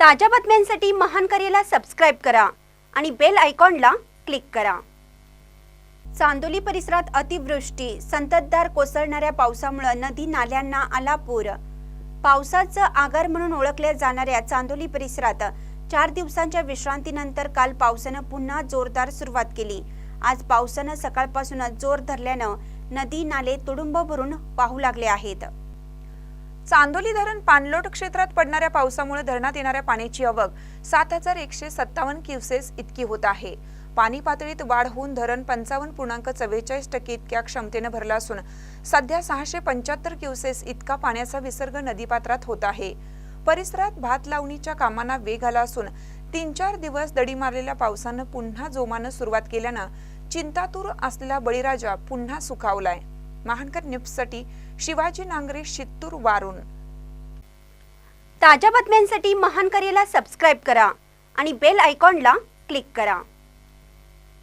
ताज्या बातम्यांसाठी महान करेला सबस्क्राईब करा आणि बेल आयकॉनला क्लिक करा. चांदोली परिसरात अतिवृष्टी. संततधार कोसळणाऱ्या पावसामुळे नदी नाल्यांना आला पूर पावसाचं आगार म्हणून ओळखल्या जाणाऱ्या चांदोली परिसरात चार दिवसांच्या विश्रांतीनंतर काल पावसानं पुन्हा जोरदार सुरुवात केली. आज पावसानं सकाळपासूनच जोर धरल्यानं नदी नाले तुडुंब भरून वाहू लागले आहेत. चांदोली धरण पाणलोट क्षेत्रात पडणाऱ्या पावसामुळे धरणात येणाऱ्या पाण्याची आवक सात हजार एकशे सत्तावन्न क्युसेस इतकी होत आहे. पाणी पातळीत वाढ होऊन धरण पंचावन्न पूर्णांक चव्वेचाळीस टक्के इतक्या क्षमतेनं भरलं असून सध्या सहाशे पंच्याहत्तर क्युसेस इतका पाण्याचा विसर्ग नदीपात्रात होत आहे. परिसरात भात लावणीच्या कामांना वेग आला असून तीन चार दिवस दडी मारलेल्या पावसानं पुन्हा जोमानं सुरुवात केल्यानं चिंतातूर असलेला बळीराजा पुन्हा सुखावलाय. महानकर न्यूजसाठी शिवाजी नांगरे शित्तूर वारून. ताज्या बातम्यांसाठी महानकरेला सबस्क्राईब करा आणि बेल आयकॉनला क्लिक करा.